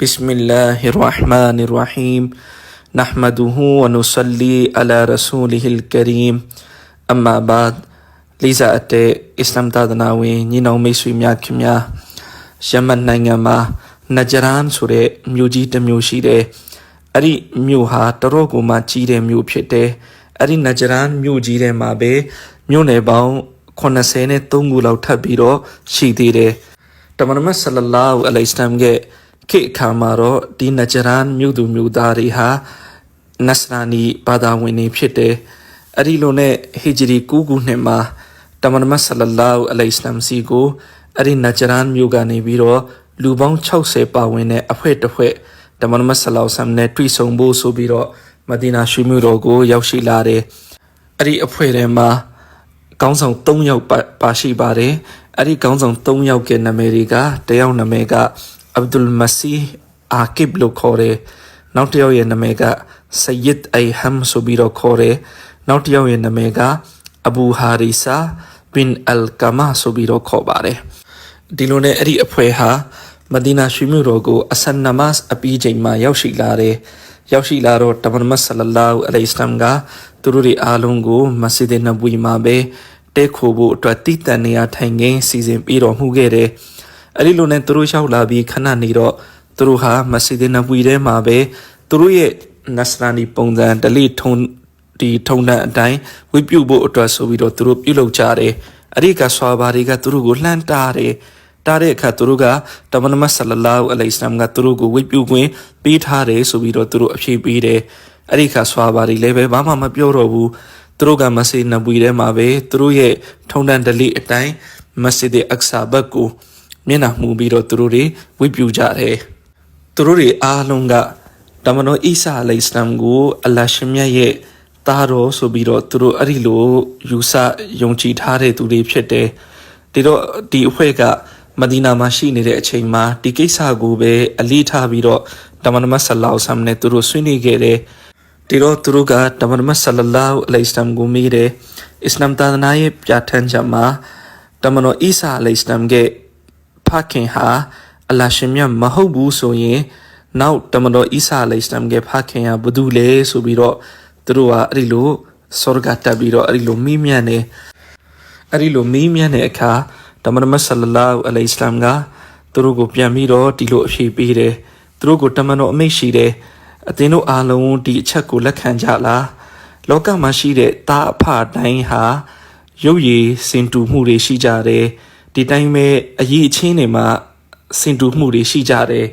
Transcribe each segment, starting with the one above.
بسم الله الرحمن الرحيم نحمده ونصلي على رسوله الكريم أما بعد လေးစားအပ်တဲ့အစ္စလာမ်သာသနာဝင်ညီနောင်မိတ်ဆွေများခင်များယမန်နိုင်ငံမှာနဂျရန်ဆိုတဲ့မြို့ကြီးတစ်မြို့ရှိတယ်အဲ့ဒီမြို့ဟာတရော့ကိုမှကြီးတဲ့မြို့ဖြစ်တယ်အဲ့ဒီနဂျရန်မြို့ကြီးထဲမှာပဲမြို့နယ်ပေါင်း83ခုလောက်ထပ်ပြီးတော့ရှိသေးတယ်တမန်တော်ဆလလာဟူအလိုင်စလမ်ရဲ့ ခေတ်အခါမှာတော့ဒီနဂျရန်မြို့သူမြို့သားတွေဟာနတ်စရာနီဘာသာဝင်တွေဖြစ်တယ်အဲ့ဒီလိုနဲ့ဟီဂျရီ9ခုနှစ်မှာတမန်တော်ဆလလာဟူအလိုင်စလမ်စီကိုအဲ့ဒီနဂျရန်မြို့ကနေပြီးတော့လူပေါင်း60ပါဝင်တဲ့အဖွဲ့တစ်ဖွဲ့တမန်တော်ဆလောဆမ်နဲ့တွေ့ဆုံဖို့ဆိုပြီးတော့မဒီနာရှိမြို့တော်ကိုရောက်ရှိလာတယ်အဲ့ဒီအဖွဲ့ထဲမှာကောင်းဆောင်3ယောက်ပါပါရှိပါတယ်အဲ့ဒီကောင်းဆောင်3ယောက်ကနာမည်တွေကတယောက်နာမည်က အဗ်ဒุลမစီအာကိဘ်လို့ခေါ်တယ်နောက်တစ်ယောက်ရဲ့နာမည်ကဆယစ်အိဟမ်ဆိုပြီးတော့ခေါ်တယ်နောက်တစ်ယောက်ရဲ့နာမည်ကအဘူဟာရီဆာဘင်အယ်ကာမာဆိုပြီးတော့ခေါ်ပါတယ်ဒီလိုနဲ့အဲ့ဒီအဖွဲ့ဟာမဒီနာရွှေမြို့တော်ကိုအဆန်နမတ်အပြီးချိန်မှာရောက်ရှိလာတယ်ရောက်ရှိလာတော့တမန်မတ်ဆလလာဟူအလိုင်စလမ်ကသူတို့တွေအားလုံးကိုမစဂျစ်နဘူမှာပဲတဲခိုဖို့အတွက်တည်တံနေရာထိုင်ခင်းစီစဉ်ပြီးတော်မူခဲ့တယ် အဲ့ဒီလိုနဲ့သူတို့ရောက်လာပြီးခဏနေတော့သူတို့ဟာမစဂျစ်နဘူထဲမှာပဲသူတို့ရဲ့နတ်စရာနီပုံစံဒလိထုံဒီထုံတန်းအတိုင်းဝိပြုဖို့အတွက်ဆိုပြီးတော့သူတို့ပြုလုပ်ကြတယ်အဲ့ဒီကဆွာဘာတွေကသူတို့ကိုလှမ်းတားတယ်တားတဲ့အခါသူတို့ကတမန်တော်ဆလလာဟူအလိုင်စလမ်ကသူတို့ကိုဝိပြုခွင့်ပေးထားတယ်ဆိုပြီးတော့သူတို့အဖြေပေးတယ်အဲ့ဒီခါဆွာဘာတွေလည်းပဲဘာမှမပြောတော့ဘူးသူတို့ကမဆေနဘူထဲမှာပဲသူတို့ရဲ့ထုံတန်ဒလိအတိုင်းမစဂျစ်အက်ဆာဘတ်ကို မျက်နှာမူပြီးတော့သူတို့တွေဝိပြုကြတယ်သူတို့တွေအားလုံးကတမန်တော်အီဆာအလိုင်စလမ်ကိုအလ္လာရှင်မြတ်ရဲ့သားတော်ဆိုပြီးတော့သူတို့အဲ့ဒီလိုယူဆယုံကြည်ထားတဲ့သူတွေဖြစ်တယ်ဒီတော့ဒီအဖွဲ့ကမဒီနာမှာရှိနေတဲ့အချိန်မှာဒီကိစ္စကိုပဲအလေးထားပြီးတော့တမန်တော်မဆလောဆမ်နဲ့သူတို့ဆွေးနွေးခဲ့တယ်ဒီတော့သူတို့ကတမန်တော်မဆလလာဟူအလိုင်စလမ်ကိုမေးတယ်အစ္စလာမ်သာသနာရဲ့ပြဋ္ဌာန်းချက်မှာတမန်တော်အီဆာအလိုင်စလမ်ရဲ့ ဖခင်ဟာအလ္လာရှင်မြတ်မဟုတ်ဘူးဆိုရင်နောက်တမန်တော်အီဆာအလိုင်စလမ်ရဲ့ဖခင်ဟာဘု து လဲဆိုပြီးတော့သူတို့ကအဲ့ဒီလိုစောရကတက်ပြီးတော့အဲ့ဒီလိုမိမြန်းနေအဲ့ဒီလိုမိမြန်းတဲ့အခါတမန်တော်ဆလလာဟူအလိုင်စလမ်ကသူတို့ကိုပြန်ပြီးတော့ဒီလိုအဖြေပေးတယ်သူတို့ကိုတမန်တော်အမိတ်ရှိတယ်အသင်တို့အားလုံးဒီအချက်ကိုလက်ခံကြလားလောကမှာရှိတဲ့တာအဖတိုင်းဟာရုပ်ရည်စင်တူမှုတွေရှိကြတယ် ဒီတိုင်းပဲအရေးအချင်းတွေမှာစင်တူမှုတွေရှိကြတယ်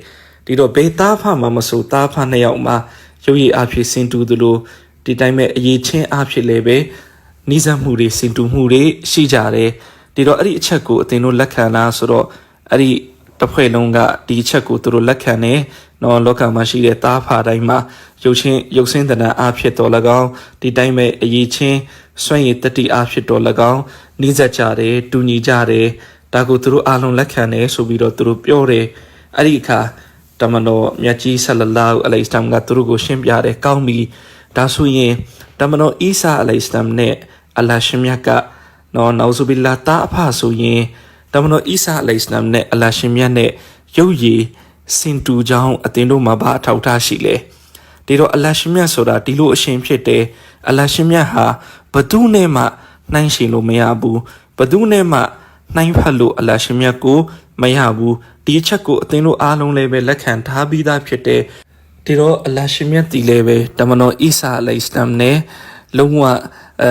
ဒီတော့ဘယ်သားဖမှမဆိုသားဖနှစ်ယောက်မှာရုပ်ရည်အဖြစ်စင်တူသလိုဒီတိုင်းပဲအရေးချင်းအဖြစ်လည်းပဲနှီးစပ်မှုတွေစင်တူမှုတွေရှိကြတယ်ဒီတော့အဲ့ဒီအချက်ကိုအသင်တို့လက်ခံလားဆိုတော့အဲ့ဒီတစ်ဖွဲ့လုံးကဒီအချက်ကိုသူတို့လက်ခံတယ်နော်လောကမှာရှိတဲ့သားဖာတိုင်းမှာရုပ်ချင်းရုပ်ဆင်းတဏ္ဍာအဖြစ်တော်၎င်းဒီတိုင်းပဲအရေးချင်း စွန့်ရည်တတိအဖြစ်တော်၎င်းနှိစက်ကြတယ်တူညီကြတယ်ဒါကိုသူတို့အားလုံးလက်ခံတယ်ဆိုပြီးတော့သူတို့ပြောတယ်အဲ့ဒီအခါတမန်တော်မြတ်ကြီးဆလလာဟူအလိုင်စလမ်ကသူတို့ကိုရှင်းပြတယ်ကောင်းပြီဒါဆိုရင်တမန်တော်အီဆာအလိုင်စလမ်နဲ့အလ္လာရှင်မြတ်ကနော်နောဇူဘီလာတာအဖဆိုရင်တမန်တော်အီဆာအလိုင်စလမ်နဲ့အလ္လာရှင်မြတ်နဲ့ရုပ်ရည်စင်တူကြောင်းအသင်တို့မှာဘာအထောက်ထားရှိလဲဒီတော့အလ္လာရှင်မြတ်ဆိုတာဒီလိုအရှင်ဖြစ်တယ် အလ္လာရှင်မြတ်ဟာဘသူနဲ့မှနှိုင်းရှင်လို့မရဘူးဘသူနဲ့မှနှိုင်းဖတ်လို့အလ္လာရှင်မြတ်ကိုမရဘူးဒီအချက်ကိုအသင်တို့အားလုံးလည်းပဲလက်ခံထားပြီးသားဖြစ်တယ်ဒီတော့အလ္လာရှင်မြတ်တည်လည်းပဲတမန်တော်အီဆာအလိုင်စလမ်နဲ့လုံးဝအဲ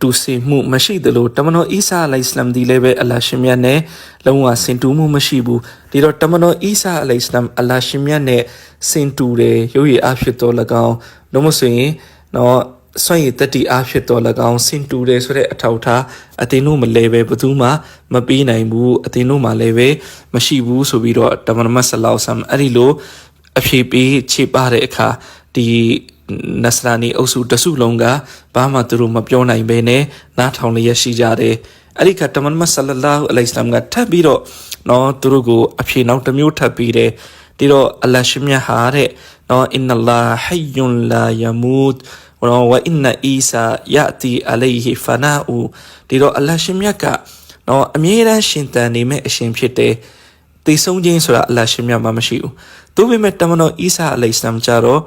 တူစီမှုမရှိသလိုတမန်တော်အီဆာအလိုင်စလမ်ဒီလည်းပဲအလ္လာရှင်မြတ်နဲ့လုံးဝစင်တူမှုမရှိဘူးဒီတော့တမန်တော်အီဆာအလိုင်စလမ်အလ္လာရှင်မြတ်နဲ့စင်တူတယ်ရုပ်ရည်အဖြစ်တော်၎င်းလို့မဆိုရင်တော့ စွန့်ရည်တတိအားဖြစ်တော်၎င်းစင်တူတယ်ဆိုတဲ့အထောက်ထားအတင်းတို့မလဲပဲဘယ်သူမှမပေးနိုင်ဘူးအတင်းတို့မှလည်းပဲမရှိဘူးဆိုပြီးတော့တမန်မဆလောဆမ်အဲ့ဒီလိုအဖြေပေးခြေပါတဲ့အခါဒီနစရာနီအုပ်စုတစုလုံးကဘာမှသူတို့မပြောနိုင်ဘဲနဲ့နားထောင်လျက်ရှိကြတယ်အဲ့ဒီကတမန်မဆလလာဟူအလိုင်စလမ်ကထပ်ပြီးတော့နော်သူတို့ကိုအဖြေနောက်တစ်မျိုးထပ်ပြီးတယ်ဒီတော့အလ္လာရှိမြတ်ဟာတဲ့နော်အင်နလာဟိယွန်လာယမူ ဒ်ဝအင်နအီဆာယတီအလိုင်ဟီဖနာအူဒီတော့အလ္လာရှိမြတ်ကနော်အမြဲတမ်းရှင်တန်နေမဲ့အရှင်ဖြစ်တယ်တည်ဆုံးခြင်းဆိုတာအလ္လာရှိမြတ်မှာမရှိဘူးသို့ပေမဲ့တမန်တော်အီဆာအလိစလမ်ကြတော့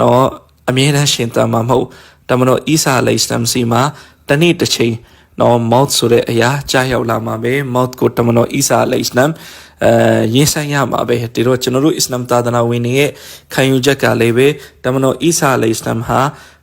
နော်အမြဲတမ်းရှင်သန်မှာမဟုတ်တမန်တော်အီဆာအလိစလမ်စီမှာတနေ့တစ်ချိန်နော်မော့ဆိုတဲ့အရာကြားရောက်လာမှာပဲမော့ကိုတမန်တော်အီဆာအလိစလမ်အဲရင်ဆိုင်ရမှာပဲဒီတော့ကျွန်တော်တို့အစ္စလာမ်သာသနာဝင်တွေရဲ့ခံယူချက်ကလည်းပဲတမန်တော်အီဆာအလိစလမ်ဟာ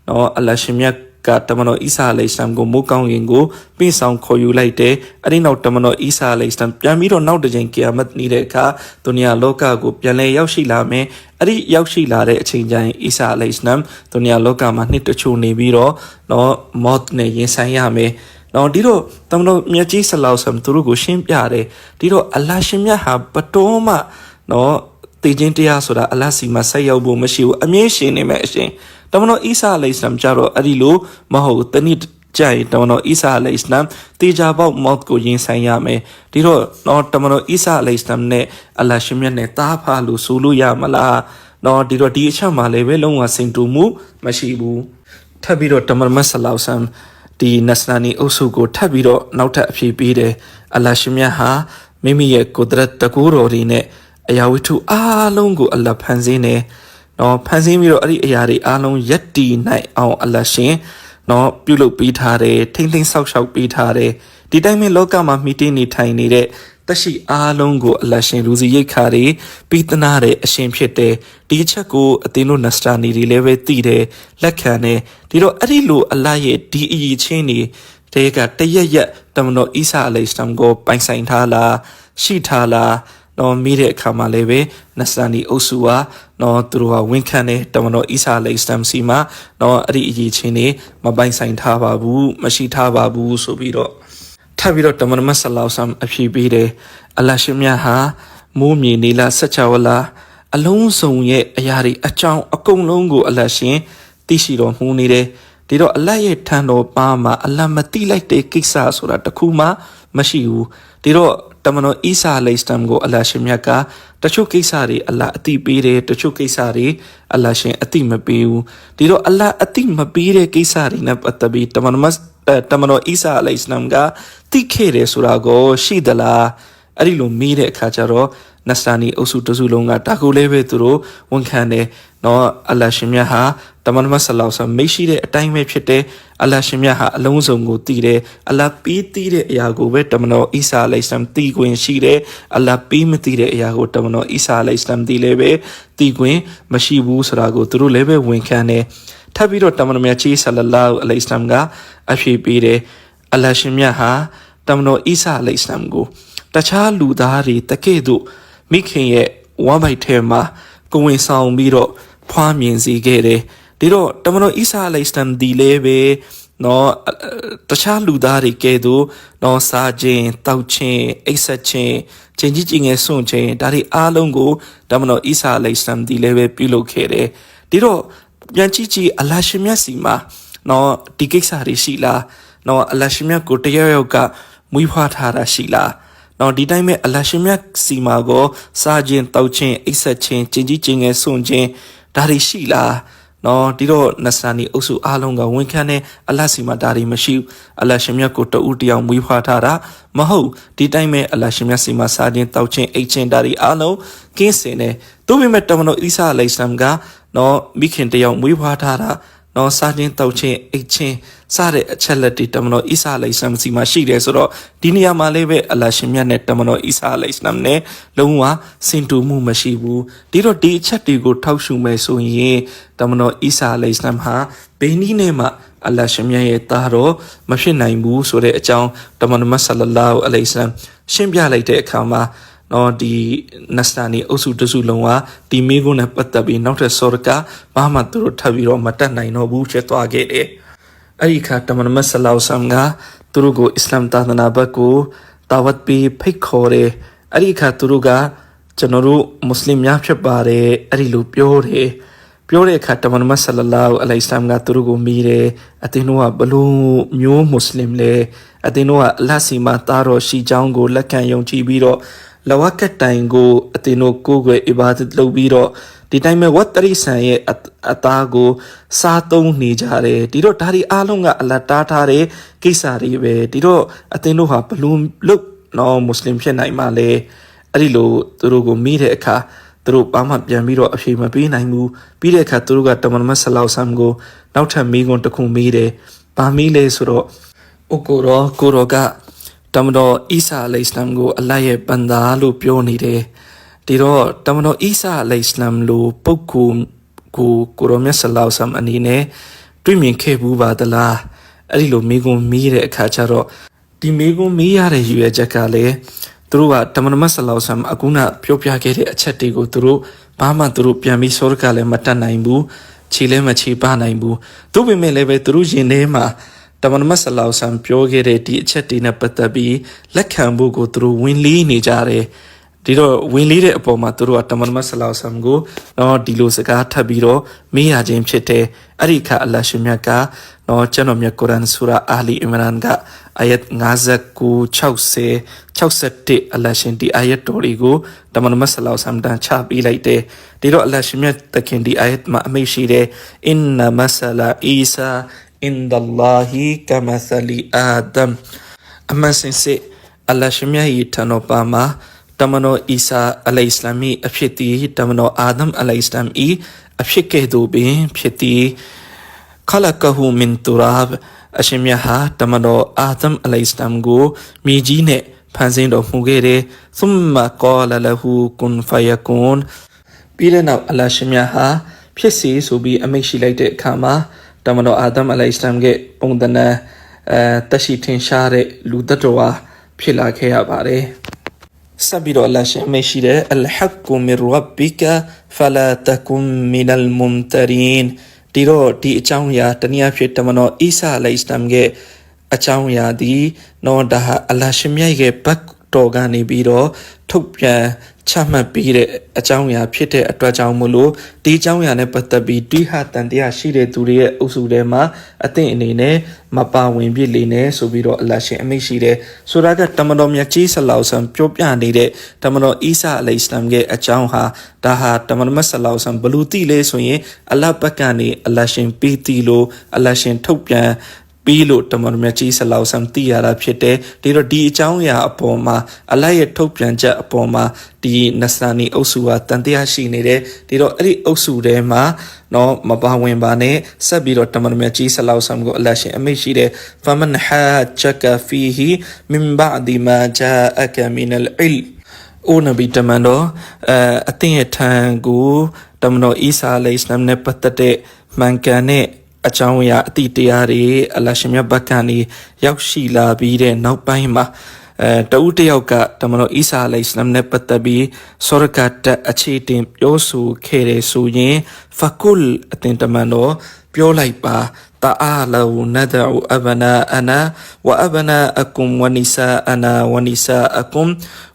နော်အလ္လာဟ်ရှင်မြတ်ကတမန်တော်အီဆာအလိစလမ်ကိုမိုးကောင်းရင်ကိုပြင်ဆောင်ခေါ်ယူလိုက်တယ်အဲ့ဒီနောက်တမန်တော်အီဆာအလိစလမ်ပြန်ပြီးတော့နောက်တစ်ချိန်ကီယာမတ်နေတဲ့အခါဒုနီယာလောကကိုပြန်လဲရောက်ရှိလာမယ်အဲ့ဒီရောက်ရှိလာတဲ့အချိန်ကျရင်အီဆာအလိစလမ်ဒုနီယာလောကမှာနှစ်တချို့နေပြီးတော့နော်မော့နဲ့ရင်ဆိုင်ရမယ်နော်ဒီတော့တမန်တော်မြတ်ကြီးဆလောက်ဆမ်သူတို့ကိုရှင်းပြတယ်ဒီတော့အလ္လာရှင်မြတ်ဟာပတော်မှနော်တည်ခြင်းတရားဆိုတာအလ္လာစီမှာဆက်ရောက်ဖို့မရှိဘူးအမြင့်ရှင်နေမဲ့အရှင် တမန်တော်အီဆာအလိစလမ်ကြတော့အဲ့ဒီလိုမဟုတ်တနည်းကြိုင်တမန်တော်အီဆာအလိစလမ်တေချာပေါက်မော့ကိုရင်ဆိုင်ရမယ်ဒီတော့နော်တမန်တော်အီဆာအလိစလမ်နဲ့အလ္လာရှင်မြတ်နဲ့တားဖာလို့ဆိုလို့ရမလားနော်ဒီတော့ဒီအချက်မှာလည်းပဲလုံးဝစင်တူမှုမရှိဘူးထပ်ပြီးတော့တမန်မတ်ဆလောက်ဆမ်ဒီနတ်စလာနီအုပ်စုကိုထပ်ပြီးတော့နောက်ထပ်အဖြေပေးတယ်အလ္လာရှင်မြတ်ဟာမိမိရဲ့ကိုဒရတ်တကူတော်တွေနဲ့အရာဝတ္ထုအားလုံးကိုအလ္လာဖန်ဆင်းတယ် နော်ဖန်ဆင်းပြီးတော့အဲ့ဒီအရာတွေအားလုံးယက်တီနိုင်အောင်အလ္လာရှင်နော်ပြုလုပ်ပေးထားတယ်ထိမ့်သိမ်းဆောက်ရှောက်ပေးထားတယ်ဒီတိုင်းမှာလောကမှာမိတင်းနေထိုင်နေတဲ့တရှိအားလုံးကိုအလ္လာရှင်လူစီရိတ်ခါတွေပြီးသနာတဲ့အရှင်ဖြစ်တယ်ဒီအချက်ကိုအသင်းတို့နစတာနီတွေလည်းပဲသိတယ်လက်ခံတယ်ဒီတော့အဲ့ဒီလိုအလ္လာရဲ့ဒီအရေးချင်းတွေတဲကတရက်ရက်တမန်တော်အီဆာအလိစလမ်ကိုပိုင်ဆိုင်ထားလားရှိထားလား နော်မိတဲ့အခါမှာလည်းပဲနစတာနီအုပ်စုဟာနော်သူတို့ကဝန်ခံတယ်တမန်တော်အီဆာအလိစလမ်စီမှာနော်အဲ့ဒီအရေးချင်းတွေမပိုင်ဆိုင်ထားပါဘူးမရှိထားပါဘူးဆိုပြီးတော့ထပ်ပြီးတော့တမန်မဆလောက်ဆမ်အဖြေပေးတယ်အလရှိမြတ်ဟာမိုးမြေနေလာဆက်ချဝလာအလုံးစုံရဲ့အရာတွေအကြောင်းအကုန်လုံးကိုအလရှင်သိရှိတော်မူနေတယ်ဒီတော့အလရဲ့ထံတော်ပါမှာအလမတိလိုက်တဲ့ကိစ္စဆိုတာတခုမှမရှိဘူးဒီတော့ တမန်တော်အီဆာအလိစတမ်ကိုအလရှင်မြတ်ကတချို့ကိစ္စတွေအလအတိပေးတယ်တချို့ကိစ္စတွေအလရှင်အတိမပေးဘူးဒီတော့အလအတိမပေးတဲ့ကိစ္စတွေနဲ့ပတ်သက်ပြီးတမန်တော်တမန်တော်အီဆာအလိစလမ်ကတိခဲ့တယ်ဆိုတာကိုရှိသလား အဲ့ဒီလိုမေးတဲ့အခါကျတော့နစတာနီအုပ်စုတစုလုံးကတာကူလေးပဲသူတို့ဝန်ခံတယ်နော်အလ္လာရှင်မြတ်ဟာတမန်တော်ဆလောက်ဆာမိရှိတဲ့အတိုင်းပဲဖြစ်တယ်အလ္လာရှင်မြတ်ဟာအလုံးစုံကိုတည်တယ်အလ္လာပြီးတည်တဲ့အရာကိုပဲတမန်တော်အီဆာအလိစလမ်တည်ခွင့်ရှိတယ်အလ္လာပြီးမတည်တဲ့အရာကိုတမန်တော်အီဆာအလိစလမ်တည်လည်းပဲတည်ခွင့်မရှိဘူးဆိုတာကိုသူတို့လည်းပဲဝန်ခံတယ်ထပ်ပြီးတော့တမန်တော်မြတ်ကြီးဆလလာအလိစလမ်ကအဖြေပေးတယ်အလ္လာရှင်မြတ်ဟာတမန်တော်အီဆာအလိစလမ်ကို တခြားလူသားတွေတကဲ့သို့မိခင်ရဲ့ဝမ်းပိုက်ထဲမှာကိုဝင်ဆောင်ပြီးတော့ဖွားမြင်စေခဲ့တယ်ဒီတော့တမန်တော်အီဆာအလိစလမ်ဒီလေးပဲနော်တခြားလူသားတွေကဲ့သို့နော်စားခြင်းတောက်ခြင်းအိပ်ဆက်ခြင်းချင်းကြီးကြီးငယ်ဆွန့်ခြင်းဒါတွေအားလုံးကိုတမန်တော်အီဆာအလိစလမ်ဒီလေးပဲပြုလုပ်ခဲ့တယ်ဒီတော့ပြန်ကြည့်ကြည့်အလ္လာရှင်မြတ်စီမှာနော်ဒီကိစ္စတွေရှိလားနော်အလ္လာရှင်မြတ်ကိုတရားရောက်ကမွေးဖွားထားတာရှိလား နော်ဒီတိုင်းပဲအလ္လာရှင်မြတ်စီမာကိုစားခြင်းတောက်ခြင်းအိပ်ဆက်ခြင်းကျင်ကြီးကျင်ငယ်ဆွန့်ခြင်းဒါတွေရှိလားနော်ဒီတော့နဆာနီအုပ်စုအားလုံးကဝန်ခံတဲ့အလ္လာစီမာဒါတွေမရှိဘူးအလ္လာရှင်မြတ်ကိုတဦးတယောက်မွေးဖွားထားတာမဟုတ်ဒီတိုင်းပဲအလ္လာရှင်မြတ်စီမာစားခြင်းတောက်ခြင်းအိပ်ခြင်းဒါတွေအားလုံးကင်းစင်တယ်သို့ပေမဲ့တမန်တော်အီဆာအလိုင်စလမ်ကနော်မိခင်တယောက်မွေးဖွားထားတာ နော်စားခြင်းတောက်ခြင်းအိတ်ခြင်းစတဲ့အချက်လက်တွေတမန်တော်အီဆာအလိုင်ဆမ်စီမှာရှိတယ်ဆိုတော့ဒီနေရာမှာလည်းပဲအလရှင်မြတ်နဲ့တမန်တော်အီဆာအလိုင်ဆမ်နဲ့လုံးဝစင်တူမှုမရှိဘူးဒီတော့ဒီအချက်တွေကိုထောက်ရှုမယ်ဆိုရင်တမန်တော်အီဆာအလိုင်ဆမ်ဟာဘယ်နည်းနဲ့မှအလ္လာရှင်မြတ်ရဲ့သားတော်မဖြစ်နိုင်ဘူးဆိုတဲ့အကြောင်းတမန်တော်ဆလလာဟူအလိုင်ဆမ်ရှင်းပြလိုက်တဲ့အခါမှာ နော်ဒီနစတာနီအုပ်စုတစုလုံးကဒီမိကုန်းနဲ့ပတ်သက်ပြီးနောက်ထပ်စောရကဘာမှသူတို့ထပ်ပြီးတော့မတက်နိုင်တော့ဘူးချက်သွားခဲ့တယ်။အဲ့ဒီခါတမန်မဆလောက်ဆမ်ကသူတို့ကိုအစ္စလာမ်သာသနာဘက်ကိုတာဝတ်ပြီးဖိတ်ခေါ်တယ်။အဲ့ဒီခါသူတို့ကကျွန်တော်တို့မွတ်စလင်များဖြစ်ပါတယ်အဲ့ဒီလိုပြောတယ်။ပြောတဲ့အခါတမန်မဆလလာဟူအလိုင်စလမ်ကသူတို့ကိုမိတယ်အသင်တို့ကဘလို့မျိုးမွတ်စလင်လဲအသင်တို့ကအလတ်စီမှာတားတော်ရှိကြောင်းကိုလက်ခံယုံကြည်ပြီးတော့ လဝကတိုင်ကိုအတင်တို့ကိုယ်ွယ်အီဘာဒတ်လုပ်ပြီးတော့ဒီတိုင်းမဲ့ဝတ်တရိဆန်ရဲ့အသားကိုစားသုံးနေကြတယ်ဒီတော့ဒါဒီအားလုံးကအလတ်တားထားတဲ့ကိစ္စတွေပဲဒီတော့အတင်တို့ဟာဘလို့လုတ်နော်မွတ်စလင်ဖြစ်နိုင်မှလဲအဲ့ဒီလိုသူတို့ကိုမိတဲ့အခါသူသူတို့ဘာမှပြန်ပြီးတော့အဖြေမပေးနိုင်ဘူးပြီးတဲ့အခါသူတို့ကတမန်မတ်ဆလောက်ဆမ်ကိုနောက်ထပ်မိကွန်းတစ်ခုမေးတယ်ဘာမေးလဲဆိုတော့ဥကိုရောကိုရောက တမန်တော်အီဆာအလိစလမ်ကိုအလတ်ရဲ့ပန်သားလို့ပြောနေတယ်ဒီတော့တမန်တော်အီဆာအလိစလမ်လိုပုဂ္ဂိုလ်ကိုကိုရောမြတ်ဆလောက်ဆမ်အနေနဲ့တွေ့မြင်ခဲ့ဘူးပါသလားအဲ့ဒီလိုမိကွန်းမေးတဲ့အခါကျတော့ဒီမိကွန်းမေးရတဲ့ရည်ရွယ်ချက်ကလည်းသူတို့ကတမန်တော်မတ်ဆလောက်ဆမ်အခုနပြောပြခဲ့တဲ့အချက်တွေကိုသူတို့ဘာမှသူတို့ပြန်ပြီးစောရကလည်းမတတ်နိုင်ဘူးခြေလည်းမခြေပနိုင်ဘူးသူပေမဲ့လည်းပဲသူတို့ရင်ထဲမှာ တမန်တော်မတ်ဆလောက်ဆမ်ပြောခဲ့တဲ့ဒီအချက်တွေနဲ့ပတ်သက်ပြီးလက်ခံဖို့ကိုသူတို့ဝင်လီးနေကြတယ်ဒီတော့ဝင်လေးတဲ့အပေါ်မှာသူတို့ကတမန်မတ်ဆလောက်ဆမ်ကိုတော့ဒီလိုစကားထပ်ပြီးတော့မေးရခြင်းဖြစ်တယ်အဲ့ဒီခါအလ္လာဟ်ရှင်မြတ်ကတော့ကျွန်တော်မြတ်ကုရ်အာန်ဆူရာအာလီအီမရန်ကအယတ်59 60 61အလ္လာဟ်ရှင်ဒီအာယတ်တော်တွေကိုတမန်မတ်ဆလောက်ဆမ်တန်ချပေးလိုက်တယ်ဒီတော့အလ္လာဟ်ရှင်မြတ်တခင်ဒီအာယတ်မှာအမိတ်ရှိတယ်အင်နမဆလာအီဆာ အင်ဒလ္လာဟီကမဆလီအာဒမ်အမစင်စစ်အလ္လာဟ်ရှင်မြတ်ဤထံတော်ပါမှာတမန်တော်အီဆာအလိုင်စလမ်၏အဖြစ်တည်တမန်တော်အာဒမ်အလိုင်စလမ်၏အဖြစ်ကဲ့သို့ပင်ဖြစ်တည်ခလကဟူမင်တူရာဘ်အရှင်မြတ်ဟာတမန်တော်အာဒမ်အလိုင်စလမ်ကိုမြေကြီးနဲ့ဖန်ဆင်းတော်မူခဲ့တယ်။သုမကောလလဟူကွန်ဖယကွန်ပြီးတဲ့နောက်အလ္လာဟ်ရှင်မြတ်ဟာဖြစ်စီဆိုပြီးအမိန့်ရှိလိုက်တဲ့အခါမှာ တမန်တော်အာဒမ်အလိုင်စလမ်ရဲ့ပုံသဏ္ဍာန်အဲတရှိထင်ရှားတဲ့လူတ attva ဖြစ်လာခဲ့ရပါတယ်။ဆက်ပြီးတော့အလ္လာဟ်ရှင်အမိန့်ရှိတယ်အလ်ဟက်ကူမီရဘ်ဘီကာဖလာတကွမ်မီနလ်မွမ်တရင်ဒီတော့ဒီအကြောင်းအရာတနည်းအားဖြင့်တမန်တော်အီဆာအလိုင်စလမ်ရဲ့အကြောင်းအရာဒီနော်ဒါဟာအလ္လာဟ်ရှင်မြတ်ရဲ့ဘတ်တော်ကနေပြီးတော့ထုတ်ပြန် ချမှတ်ပြီးတဲ့အကြောင်းအရာဖြစ်တဲ့အတွက်ကြောင့်မလို့ဒီအကြောင်းအရာနဲ့ပတ်သက်ပြီးတွေးဟတန်တရားရှိတဲ့သူတွေရဲ့အုပ်စုထဲမှာအသင့်အနေနဲ့မပါဝင်ပြစ်လေနဲ့ဆိုပြီးတော့အလ္လာဟ်ရှင်အမိန့်ရှိတယ်ဆိုတာကတမန်တော်မြတ်ကြီးဆလောက်ဆမ်ပြောပြနေတဲ့တမန်တော်အီဆာအလိစလမ်ရဲ့အကြောင်းဟာဒါဟာတမန်တော်မြတ်ဆလောက်ဆမ်ဘလူတိလဲဆိုရင်အလ္လာဟ်ဘက်ကနေအလ္လာဟ်ရှင်ပေးတီလို့အလ္လာဟ်ရှင်ထုတ်ပြန် ပြီးလို့တမန်တော်မြတ်ကြီးဆလောက်ဆမ်သိရတာဖြစ်တယ်ဒီတော့ဒီအကြောင်းအရာအပေါ်မှာအလတ်ရဲ့ထုတ်ပြန်ချက်အပေါ်မှာဒီနဆာနီအုပ်စုကတန်တရားရှိနေတယ်ဒီတော့အဲ့ဒီအုပ်စုထဲမှာနော်မပါဝင်ပါနဲ့ဆက်ပြီးတော့တမန်တော်မြတ်ကြီးဆလောက်ဆမ်ကိုအလတ်ရှင်အမိတ်ရှိတယ်ဖမန်ဟာချကဖီဟီမင်ဘာဒီမာဂျာအကမင်အလ်အီလ်အိုနဘီတမန်တော်အအသင်ရဲ့ထံကိုတမန်တော်အီဆာအလိစလမ်နဲ့ပတ်သက်တဲ့မှန်ကန်တဲ့ အကြောင်းအရာအတိတရားတွေအလရှင်မြတ်ဘက်ကနေရောက်ရှိလာပြီးတဲ့နောက်ပိုင်းမှာအဲတဦးတယောက်ကတမန်တော်အီဆာအလိုင်စလမ်နဲ့ပတ်သက်ပြီးစောရကတ်အခြေတင်ပြောဆိုခဲ့တယ်ဆိုရင်ဖကုလ်အတင်တမန်တော်ပြောလိုက်ပါတာအာလောနဒအူအဘနာအနာဝအဘနာအကုမ်ဝနိဆာအနာဝနိဆာအကုမ်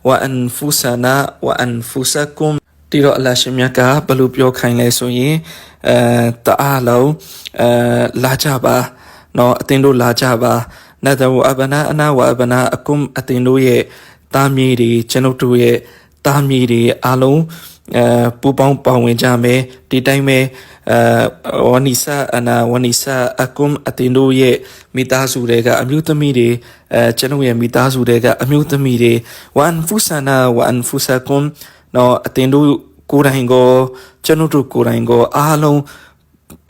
ဝအန်ဖူဆာနာဝအန်ဖူဆာကုမ် ဒီတော့အလရှင်မြတ်ကဘယ်လိုပြောခိုင်းလဲဆိုရင်အဲတအားလုံးအဲလာကြပါနော်အတင်းတို့လာကြပါနတ်တော်အဘနာအနာဝအဘနာအကုမ်အတင်းတို့ရဲ့တားမြေတွေကျွန်ုပ်တို့ရဲ့တားမြေတွေအားလုံးအဲပူပေါင်းပါဝင်ကြမယ်ဒီတိုင်းပဲအဲဝနိဆာအနာဝနိဆာအကုမ်အတင်းတို့ရဲ့မိသားစုတွေကအမျိုးသမီးတွေအဲကျွန်ုပ်ရဲ့မိသားစုတွေကအမျိုးသမီးတွေဝမ်ဖူဆာနာဝမ်ဖူဆာကွမ် နော်အတင်းတို့ကိုယ်တိုင်ကိုကျွန်ုပ်တို့ကိုယ်တိုင်ကိုအားလုံး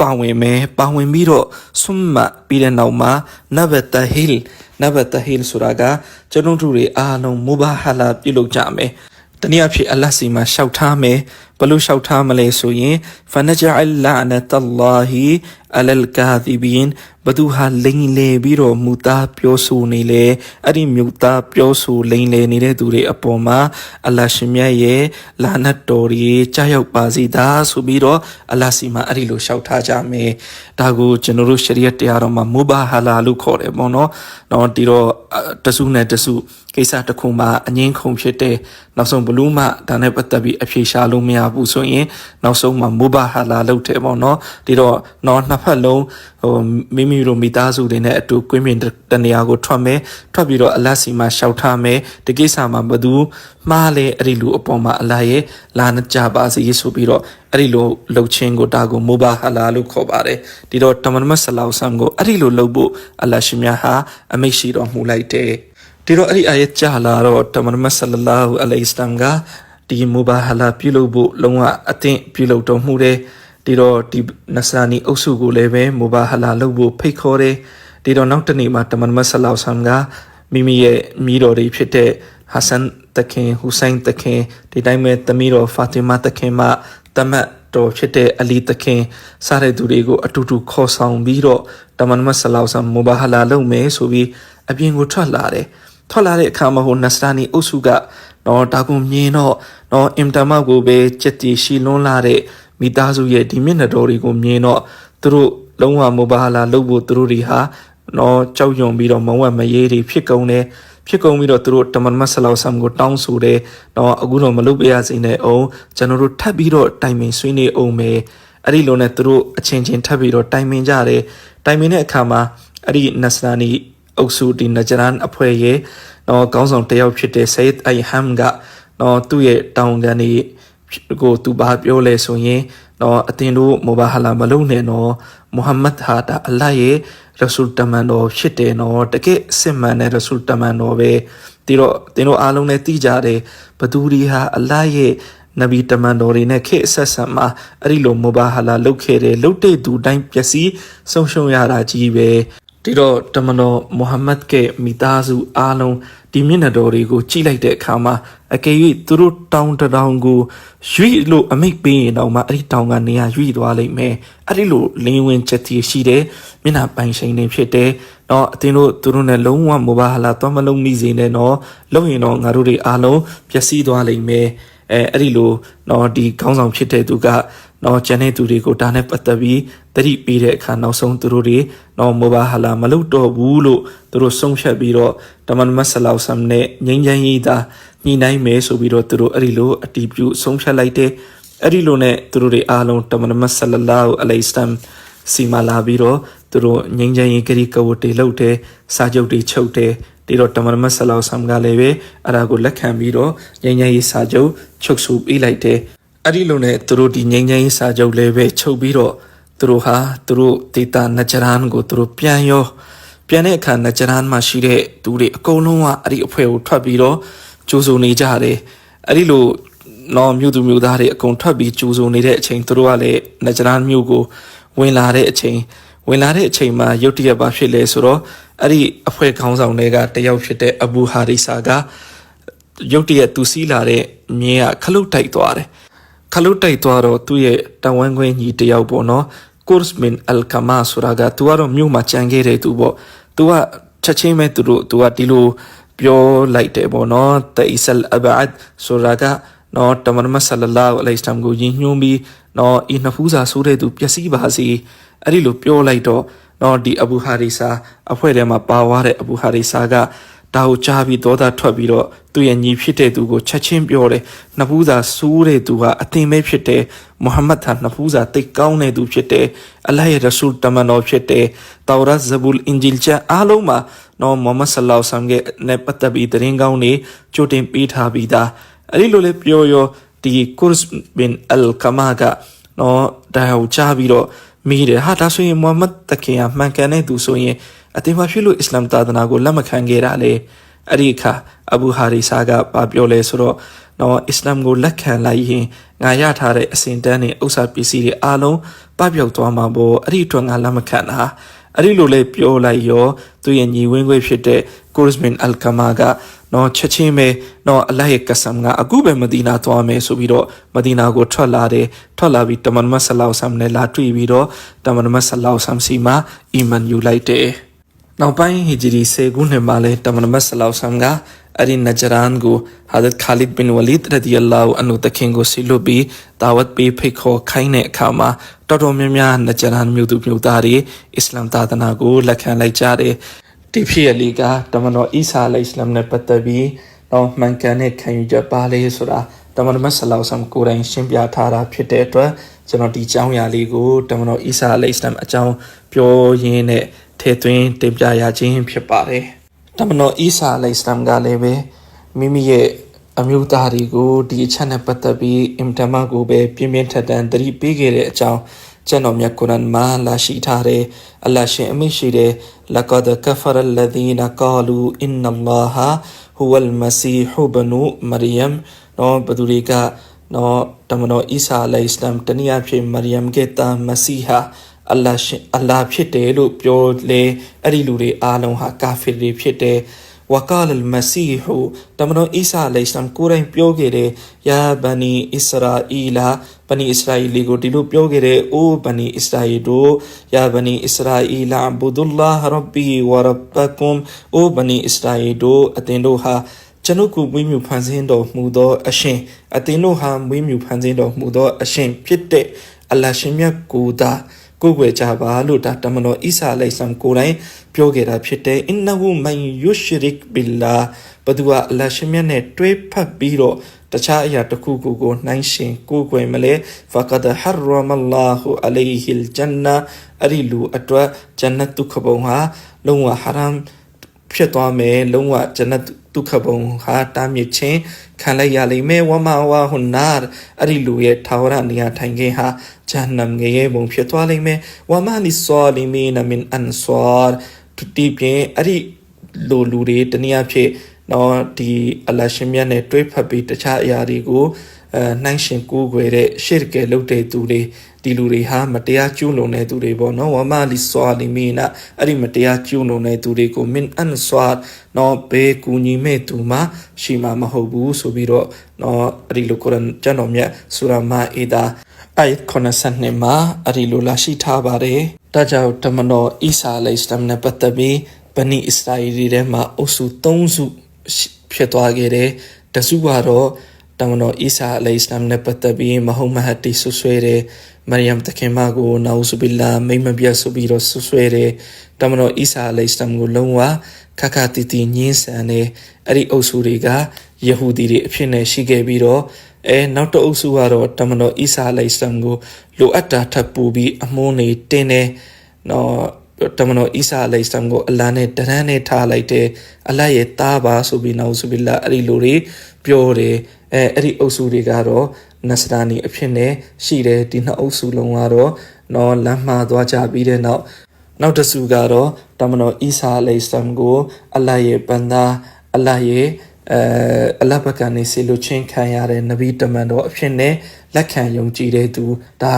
ပါဝင်မယ်ပါဝင်ပြီးတော့ဆွမ်မပြီးတဲ့နောက်မှာနဘတဟီလ်နဘတဟီလ်ဆိုတာကကျွန်ုပ်တို့တွေအားလုံးမူဘာဟာလာပြုလုပ်ကြမယ်တနည်းအားဖြင့်အလတ်စီမှာရှောက်ထားမယ်ဘလို့ရှောက်ထားမလဲဆိုရင်ဖနဂျအလ်လာနတလ္လာဟီအလလ်ကာဒီဘင်ဘသူဟာလိန်လေပြီးတော့မူသားပြောဆိုနေလေအဲ့ဒီမြူသားပြောဆိုလိန်လေနေတဲ့သူတွေအပေါ်မှာအလရှင်မြတ်ရဲ့လာနတ်တော်ကြီးကြားရောက်ပါစေသာဆိုပြီးတော့အလစီမှာအဲ့ဒီလိုရှောက်ထားကြမယ်ဒါကိုကျွန်တော်တို့ရှရီယတ်တရားတော်မှာမူဘာဟာလာလို့ခေါ်တယ်ပေါ့နော်နော်ဒီတော့တဆုနဲ့တဆုကိစ္စတစ်ခုမှအငင်းခုန်ဖြစ်တဲ့နောက်ဆုံးဘလူးမှဒါနဲ့ပတ်သက်ပြီးအဖြေရှာလို့မရဘူးဆိုရင်နောက်ဆုံးမှာမူဘာဟာလာလုပ်တယ်ပေါ့နော်ဒီတော့နော်နှစ်ဖက်လုံးဟိုမိမိတို့မိသားစုတွေနဲ့အတူကွင်းပြင်တနေရာကိုထွက်မယ်ထွက်ပြီးတော့အလတ်စီမှာရှောက်ထားမယ်ဒီကိစ္စမှာဘသူမှားလဲအဲ့ဒီလူအပေါ်မှာအလတ်ရဲ့လာနကြပါစေဆိုပြီးတော့အဲ့ဒီလိုလှုပ်ချင်းကိုဒါကိုမိုဘာဟာလာလို့ခေါ်ပါတယ်ဒီတော့တမန်မတ်ဆလောက်ဆမ်ကိုအဲ့ဒီလိုလှုပ်ဖို့အလတ်ရှင်များဟာအမိတ်ရှိတော်မူလိုက်တယ်ဒီတော့အဲ့ဒီအာယတ်ကြာလာတော့တမန်မတ်ဆလလာဟူအလိုင်စလမ်က ဒီမူဘာဟလာပြုလုပ်ဖို့လုံးဝအသင့်ပြုလုပ်တော်မူတယ်ဒီတော့ဒီနဆာနီအုပ်စုကိုလည်းပဲမူဘာဟလာလုပ်ဖို့ဖိတ်ခေါ်တယ်ဒီတော့နောက်တနေ့မှာတမန်မဆလောက်ဆမ်ကမိမိရဲ့မိတော်တွေဖြစ်တဲ့ဟာဆန်တခင်ဟူဆိုင်တခင်ဒီတိုင်းမဲ့သမီးတော်ဖာတီမာတခင်မှတမတ်တော်ဖြစ်တဲ့အလီတခင်စားတဲ့သူတွေကိုအတူတူခေါ်ဆောင်ပြီးတော့တမန်မဆလောက်ဆမ်မူဘာဟလာလုပ်မယ်ဆိုပြီးအပြင်ကိုထွက်လာတယ်ထွက်လာတဲ့အခါမှာဟိုနစရာနီအုပ်စုက နော်ဒါကုမြင်တော့နော်အင်တမကိုပဲစက်တီရှီလွန်းလာတဲ့မိသားစုရဲ့ဒီမျက်နှာတော်တွေကိုမြင်တော့သူတို့လုံးဝမဘာလာလုပ်ဖို့သူတို့တွေဟာနော်ကြောက်ရွံ့ပြီးတော့မဝတ်မရေးတွေဖြစ်ကုန်တယ်ဖြစ်ကုန်ပြီးတော့သူတို့တမန်မဆလောက်ဆမ်ကိုတောင်းဆိုတယ်တော့အခုတော့မလုပ်ပြရစေနဲ့အောင်ကျွန်တော်တို့ထပ်ပြီးတော့တိုင်ပင်ဆွေးနွေးအောင်မယ်အဲ့ဒီလိုနဲ့သူတို့အချင်းချင်းထပ်ပြီးတော့တိုင်ပင်ကြတယ်တိုင်ပင်တဲ့အခါမှာအဲ့ဒီနစရာနီအုပ်စုဒီနဂျရန်အဖွဲ့ရဲ့ တော့ကောင်းဆောင်တယောက်ဖြစ်တဲ့ဆိတ်အိုင်ဟမ်ကတော့သူ့ရဲ့တောင်းတန်းတွေကိုသူဘာပြောလဲဆိုရင်တော့အတင်တို့မိုဘာဟာလာမလုံးနဲ့တော့မုဟမ္မဒ်ဟာတာအလ္လာဟ်ရဲ့ရဆူလ်တမန်တော်ဖြစ်တယ်နော်တကယ်စစ်မှန်တဲ့ရဆူလ်တမန်တော်ပဲဒီတော့တင်တို့အားလုံးလည်းသိကြတယ်ဘသူဒီဟာအလ္လာဟ်ရဲ့နဗီတမန်တော်တွေနဲ့ခေတ်ဆက်ဆက်မှာအဲ့ဒီလိုမဘာဟာလာလုတ်ခဲ့တယ်လုတ်တဲ့သူတိုင်းပျက်စီးဆုံးရှုံးရတာကြီးပဲ ဒီတော့တမန်တော်မုဟမ္မဒ်ကမိသားစုအားလုံးဒီမျက်နှာတော်တွေကိုကြည့်လိုက်တဲ့အခါမှာအကယ်၍သူတို့တောင်းတတောင်ကိုရွေ့လို့အမိတ်ပေးရင်တော့မှအဲ့ဒီတောင်ကနေရရွေ့သွားလိမ့်မယ်အဲ့ဒီလိုလင်းဝင်ချက်တီရှိတယ်မျက်နှာပိုင်ရှင်တွေဖြစ်တယ်တော့အတင်းတို့သူတို့နဲ့လုံးဝမဘာဟာလာတော့မလုံးမိစေနဲ့တော့လုံးရင်တော့ငါတို့တွေအားလုံးပျက်စီးသွားလိမ့်မယ်အဲအဲ့ဒီလိုတော့ဒီခေါင်းဆောင်ဖြစ်တဲ့သူက နော်ကျန်တဲ့သူတွေကိုဒါနဲ့ပတ်သက်ပြီးတတိပေးတဲ့အခါနောက်ဆုံးသူတို့တွေနော်မိုဘာဟာလာမလုပ်တော့ဘူးလို့သူတို့ဆုံးဖြတ်ပြီးတော့တမန်မတ်ဆလောက်ဆမ်နဲ့ငိမ့်ချမ်းရေးသာညှိနှိုင်းမယ်ဆိုပြီးတော့သူတို့အဲ့ဒီလိုအတီးပြုဆုံးဖြတ်လိုက်တဲ့အဲ့ဒီလိုနဲ့သူတို့တွေအားလုံးတမန်မတ်ဆလလာဟူအလိုင်စတမ်စီမာလာပြီးတော့သူတို့ငိမ့်ချမ်းရေးဂရီကဝတ်တွေလုပ်တယ်စာချုပ်တွေချုပ်တယ်ဒီတော့တမန်မတ်ဆလောက်ဆမ်ကလည်းပဲအဲ့ဒါကိုလက်ခံပြီးတော့ငိမ့်ချမ်းရေးစာချုပ်ချုပ်ဆိုပေးလိုက်တယ် အဲ့ဒီလိုနဲ့သူတို့ဒီငိမ့်ငိမ့်စာချုပ်လည်းပဲချုပ်ပြီးတော့သူတို့ဟာသူတို့ဒေတာနဂျရန်ကိုသူတို့ပြန်ရောပြန်တဲ့အခါနဂျရန်မှာရှိတဲ့သူတွေအကုန်လုံးကအဲ့ဒီအဖွဲ့ကိုထွက်ပြီးတော့ကြိုးစုံနေကြတယ်အဲ့ဒီလိုနော်မြို့သူမြို့သားတွေအကုန်ထွက်ပြီးကြိုးစုံနေတဲ့အချိန်သူတို့ကလည်းနဂျရန်မြို့ကိုဝင်လာတဲ့အချိန်ဝင်လာတဲ့အချိန်မှာရုတ်တရက်ပါဖြစ်လဲဆိုတော့အဲ့ဒီအဖွဲ့ခေါင်းဆောင်တွေကတယောက်ဖြစ်တဲ့အဘူဟာရီဆာကရုတ်တရက်သူစီးလာတဲ့မြင်းကခလုတ်တိုက်သွားတယ် ခလုတ်တိုက်သွားတော့သူ့ရဲ့တန်ဝန်းခွင်းကြီးတယောက်ပေါ့နော်ကို့စ်မင်အယ်ကမာဆိုတာကသူကတော့မြို့မှာကြံခဲ့တဲ့သူပေါ့သူကချက်ချင်းပဲသူတို့သူကဒီလိုပြောလိုက်တယ်ပေါ့နော်တအီဆလ်အဘတ်ဆိုတာကနော်တမန်မဆလလာအလိုင်စလမ်ကိုယဉ်ညွှန်းပြီးနော်ဤနဖူးစာဆိုးတဲ့သူပျက်စီးပါစေအဲ့ဒီလိုပြောလိုက်တော့နော်ဒီအဘူဟာရီဆာအဖွဲ့ထဲမှာပါသွားတဲ့အဘူဟာရီဆာက ဒါကိုကြားပြီးဒေါသထွက်ပြီးတော့သူ့ရဲ့ညီဖြစ်တဲ့သူကိုချက်ချင်းပြောတယ်။နှစ်ဖူးစာစိုးတဲ့သူကအသင်ပဲဖြစ်တယ်။မုဟမ္မဒ်ဟာနှစ်ဖူးစာတိတ်ကောင်းတဲ့သူဖြစ်တယ်။အလ္လာဟ်ရဲ့ရဆူလ်တမန်တော်ဖြစ်တယ်။တောရတ်ဇဘူလ်အင်ဂျီလ်ချအားလုံးမှာနော်မုဟမ္မဒ်ဆလ္လာလဟ်ဆမ်ရဲ့နဲ့ပတ်သက်ပြီးတရင်ကောင်းနေကြိုတင်ပေးထားပြီးသား။အဲဒီလိုလေးပြောရောဒီကုရ်စ်ဘင်အယ်ကမာကနော်ဒါကိုကြားပြီးတော့မိတယ်ဟာဒါဆိုရင်မုဟမ္မဒ်တခင်ကမှန်ကန်တဲ့သူဆိုရင် အတင်ဘာဖြစ်လို့အစ္စလာမ်သာသနာကိုလက်မခံခဲ့တာလဲအဲ့ဒီအခါအဘူဟာရီဆာကဘာပြောလဲဆိုတော့နော်အစ္စလာမ်ကိုလက်ခံလိုက်ရင်ငါရထားတဲ့အစဉ်တန်းနဲ့ဥစ္စာပစ္စည်းတွေအားလုံးပပျောက်သွားမှာပေါ့အဲ့ဒီအတွက်ငါလက်မခံတာအဲ့ဒီလိုလေးပြောလိုက်ရောသူရဲ့ညီဝင်းခွေဖြစ်တဲ့ကိုရစ်မင်အယ်ကမာကနော်ချက်ချင်းပဲနော်အလ္လာဟ်ရဲ့ကဆမ်ကအခုပဲမဒီနာသွားမယ်ဆိုပြီးတော့မဒီနာကိုထွက်လာတယ်ထွက်လာပြီးတမန်မတ်ဆလောက်ဆမ်နဲ့လာတွေ့ပြီးတော့တမန်မတ်ဆလောက်ဆမ်စီမှာအီမန်ယူလိုက်တယ် နောက်ပိုင်းဟီဂျရီ10ခုနှစ်မှာလဲတမန်မတ်ဆလောက်ဆမ်ကအဲ့ဒီနဂျရန်ကိုဟာဒတ်ခါလစ်ဘင်ဝလီဒ်ရဒီအလာဟူအန်ဟူတခင်ကိုဆီလိုပြီးဒါဝတ်ပေးဖိတ်ခေါ်ခိုင်းတဲ့အခါမှာတော်တော်များများနဂျရန်မျိုးသူမျိုးသားတွေအစ္စလာမ်သာသနာကိုလက်ခံလိုက်ကြတယ်ဒီဖြစ်ရလီကတမန်တော်အီဆာအလိုင်စလမ်နဲ့ပတ်သက်ပြီးတော့မှန်ကန်တဲ့ခံယူချက်ပါလေဆိုတာတမန်တော်မတ်ဆလောက်ဆမ်ကိုယ်တိုင်ရှင်းပြထားတာဖြစ်တဲ့အတွက်ကျွန်တော်ဒီအကြောင်းအရာလေးကိုတမန်တော်အီဆာအလိုင်စလမ်အကြောင်းပြောရင်းနဲ့ ထည့်သွင်းတင်ပြရခြင်းဖြစ်ပါတယ်။တမန်တော်အီဆာအလိုင်စလမ်ကလည်းပဲမိမိရဲ့အမျိုးသားတွေကိုဒီအချက်နဲ့ပတ်သက်ပြီးအင်တမကိုပဲပြင်းပြင်းထန်ထန်သတိပေးခဲ့တဲ့အကြောင်းကျွန်တော်မြတ်ကုရ်အန်မှာလာရှိထားတယ်အလ္လာဟ်ရှင်အမိရှိတယ်လကဒကဖရလ်လဒီနာကာလူအင်နလ္လာဟဟူဝလ်မစီဟူဘနူမရီယမ်နော်ဘသူတွေကနော်တမန်တော်အီဆာအလိုင်စလမ်တနည်းအားဖြင့်မရီယမ်ကတာမစီဟာ အလ္လာရှင်အလ္လာဖြစ်တယ်လို့ပြောလေအဲ့ဒီလူတွေအားလုံးဟာကာဖီတွေဖြစ်တယ်ဝကာလ်မစီဟူတမန်တော်အီဆာအလိုင်စလမ်ကိုယ်တိုင်ပြောခဲ့တယ်ယာဘနီအစ္စရာအီလာဘနီအစ္စရာအီလီကိုဒီလိုပြောခဲ့တယ်အိုးဘနီအစ္စရာအီတို့ယာဘနီအစ္စရာအီလာအဘူဒူလာဟ်ရဘ်ဘီဝရဘ်ဘကုမ်အိုးဘနီအစ္စရာအီတို့အသင်တို့ဟာကျွန်ုပ်ကိုမွေးမြူဖန်ဆင်းတော်မူသောအရှင်အသင်တို့ဟာမွေးမြူဖန်ဆင်းတော်မူသောအရှင်ဖြစ်တဲ့အလ္လာရှင်မြတ်ကိုသာ ကိုယ်ွယ်ကြပါလို့ဒါတမန်တော်အီဆာအလိုင်ဆမ်ကိုယ်တိုင်ပြောခဲ့တာဖြစ်တယ်အင်နဟူမန်ယူရှရစ်ဘီလာဘသူကအလ္လာရှင်မြတ်နဲ့တွဲဖက်ပြီးတော့တခြားအရာတစ်ခုခုကိုနှိုင်းရှင်ကိုယ်ွယ်မလဲဖကဒဟရမလာဟူအလိုင်ဟီလ်ဂျန်နာအရီလူအတွက်ဂျန်နတ်တုခဘုံဟာလုံးဝဟာရမ် ဖြစ်သွားမယ်လုံးဝဂျန်နတ်ဒုက္ခဘုံဟာတားမြစ်ခြင်းခံလိုက်ရလိမ့်မယ်ဝမဝဟွန်နာအဲ့ဒီလူရဲ့ထာဝရနေရာထိုင်ခြင်းဟာဂျန်နမ်ငရေဘုံဖြစ်သွားလိမ့်မယ်ဝမလီဆာလီမီနမင်အန်ဆာဒီပြင်အဲ့ဒီလူလူတွေတနည်းအားဖြင့်နော်ဒီအလရှင်မြတ်နဲ့တွဲဖက်ပြီးတခြားအရာတွေကိုအဲနှိုင်းရှင်ကိုးကွယ်တဲ့ရှစ်ကဲလုတ်တဲ့သူတွေ ဒီလူတွေဟာမတရားကျူးလွန်တဲ့သူတွေပေါ့နော်ဝမလီဆွာလီမီနာအဲ့ဒီမတရားကျူးလွန်တဲ့သူတွေကိုမင်အန်ဆွာနော်ဘေကူညီမဲ့သူမှရှိမှာမဟုတ်ဘူးဆိုပြီးတော့နော်အဲ့ဒီလိုကုရ်အန်ကျမ်းတော်မြတ်ဆူရာမာအီဒါအိုက်92မှာအဲ့ဒီလိုလာရှိထားပါတယ်ဒါကြောင့်တမန်တော်အီဆာအလိုင်စလမ်နဲ့ပတ်သက်ပြီးဘနီအစ္စရာအီတွေထဲမှာအုပ်စု3စုဖြစ်သွားခဲ့တယ်တစုကတော့ တမန်တော်အီဆာအလိုင်စလမ်နဲ့ပတ်သက်ပြီးမဟုတ်မဟတ်တီဆွဆွဲတယ်မရိယမ်တခင်မကိုနာဥစုဘီလာမိမ့်မပြတ်ဆိုပြီးတော့ဆွဆွဲတယ်တမန်တော်အီဆာအလိုင်စလမ်ကိုလုံးဝခခတီတီညင်းဆန်တယ်အဲ့ဒီအုပ်စုတွေကယေဟူဒီတွေအဖြစ်နဲ့ရှိခဲ့ပြီးတော့အဲနောက်တစ်အုပ်စုကတော့တမန်တော်အီဆာအလိုင်စလမ်ကိုလိုအပ်တာထပ်ပူပြီးအမုန်းနေတင်းတယ်နော်တမန်တော်အီဆာအလိုင်စလမ်ကိုအလာနဲ့တရမ်းနဲ့ထားလိုက်တယ်အလတ်ရဲ့သားပါဆိုပြီးနောက်ဆိုပြီးလာအဲ့ဒီလိုတွေပြောတယ် အဲအဲ့ဒီအုပ်စုတွေကတော့နစရာနီအဖြစ်နဲ့ရှိတယ်ဒီနှစ်အုပ်စုလုံးကတော့နော်လမ်းမှားသွားကြပြီးတဲ့နောက်နောက်တစ်စုကတော့တမန်တော်အီဆာအလိုင်စလမ်ကို အလတ်ရဲ့ပန်သားအလတ်ရဲ့အဲအလဘကနေဆေလိုချင်းခံရတဲ့နဗီတမန်တော်အဖြစ်နဲ့လက်ခံယုံကြည်တဲ့သူဒါ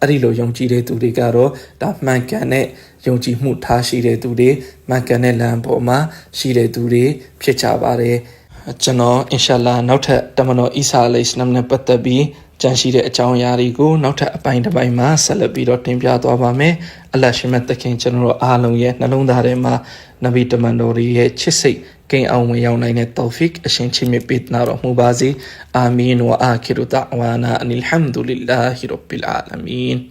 အဲ့ဒီလိုယုံကြည်တဲ့သူတွေကတော့ဒါမှန်ကန်တဲ့ယုံကြည်မှုထားရှိတဲ့သူတွေမှန်ကန်တဲ့လမ်းပေါ်မှာရှိတဲ့သူတွေဖြစ်ကြပါတယ် ကျွန်တော်အင်ရှာလာနောက်ထပ်တမန်တော်အီဆာအလိစလမ်နဲ့ပတ်သက်ပြီးကြန့်ရှိတဲ့အကြောင်းအရာတွေကိုနောက်ထပ်အပိုင်းတစ်ပိုင်းမှာဆက်လက်ပြီးတော့တင်ပြသွားပါမယ်အလရှိမတ်တခင်ကျွန်တော်တို့အားလုံးရဲ့နှလုံးသားထဲမှာနဗီတမန်တော်ရဲ့ချစ်စိတ်ကိန်းအောင်ဝင်ရောက်နိုင်တဲ့တောဖစ်အရှင်ချစ်မြတ်ပေးနာတော်မူပါစေအာမင်ဝအာခိရူဒအဝါနာအနိလ်ဟမ်ဒူလ illah ရဘ်ဘီလ်အာလမင်